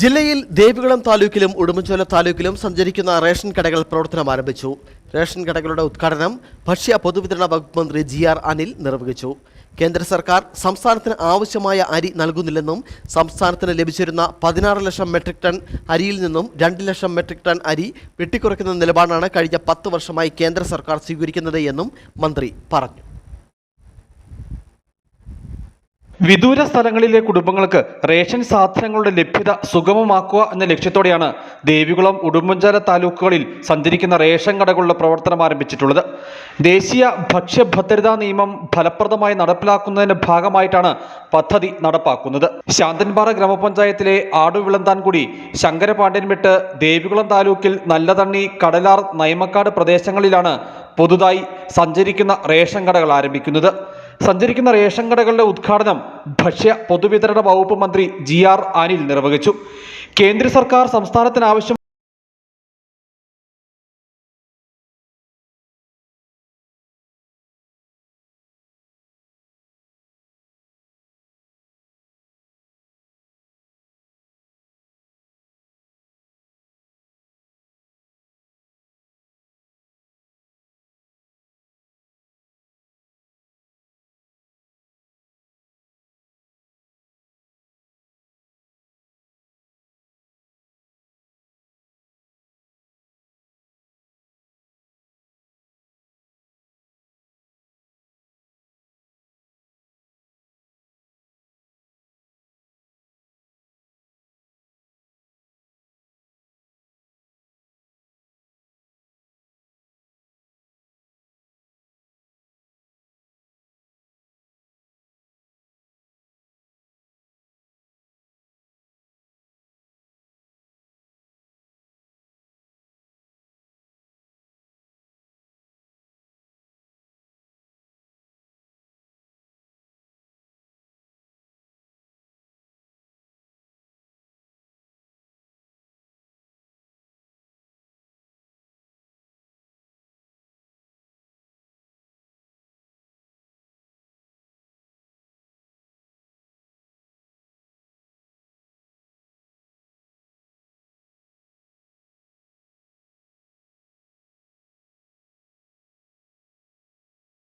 ജില്ലയിൽ ദേവികുളം താലൂക്കിലും ഉടുമ്പൻചോല താലൂക്കിലും സഞ്ചരിക്കുന്ന റേഷൻ കടകൾ പ്രവർത്തനം ആരംഭിച്ചു. റേഷൻ കടകളുടെ ഉദ്ഘാടനം ഭക്ഷ്യ പൊതുവിതരണ വകുപ്പ് മന്ത്രി ജി ആർ അനിൽ നിർവഹിച്ചു. കേന്ദ്ര സർക്കാർ സംസ്ഥാനത്തിന് ആവശ്യമായ അരി നൽകുന്നില്ലെന്നും സംസ്ഥാനത്തിന് ലഭിച്ചിരുന്ന പതിനാറ് ലക്ഷം മെട്രിക് ടൺ അരിയിൽ നിന്നും രണ്ട് ലക്ഷം മെട്രിക് ടൺ അരി വെട്ടിക്കുറയ്ക്കുന്ന നിലപാടാണ് കഴിഞ്ഞ പത്ത് വർഷമായി കേന്ദ്ര സർക്കാർ സ്വീകരിക്കുന്നത് എന്നും മന്ത്രി പറഞ്ഞു. വിദൂര സ്ഥലങ്ങളിലെ കുടുംബങ്ങൾക്ക് റേഷൻ സാധനങ്ങളുടെ ലഭ്യത സുഗമമാക്കുക എന്ന ലക്ഷ്യത്തോടെയാണ് ദേവികുളം ഉടുമ്പഞ്ചാല താലൂക്കുകളിൽ സഞ്ചരിക്കുന്ന റേഷൻ കടകളുടെ പ്രവർത്തനം ആരംഭിച്ചിട്ടുള്ളത്. ദേശീയ ഭക്ഷ്യഭദ്രതാ നിയമം ഫലപ്രദമായി നടപ്പിലാക്കുന്നതിന്റെ ഭാഗമായിട്ടാണ് പദ്ധതി നടപ്പാക്കുന്നത്. ശാന്തൻപാറ ഗ്രാമപഞ്ചായത്തിലെ ആടുവിളന്താൻകുടി ശങ്കരപാണ്ഡ്യൻമെട്ട് ദേവികുളം താലൂക്കിൽ നല്ലതണ്ണി കടലാർ നൈമക്കാട് പ്രദേശങ്ങളിലാണ് പുതുതായി സഞ്ചരിക്കുന്ന റേഷൻ കടകൾ ആരംഭിക്കുന്നത്. സഞ്ചരിക്കുന്ന റേഷൻ കടകളുടെ ഉദ്ഘാടനം ഭക്ഷ്യ പൊതുവിതരണ വകുപ്പ് മന്ത്രി ജി ആർ അനിൽ നിർവഹിച്ചു. കേന്ദ്ര സർക്കാർ സംസ്ഥാനത്തിന്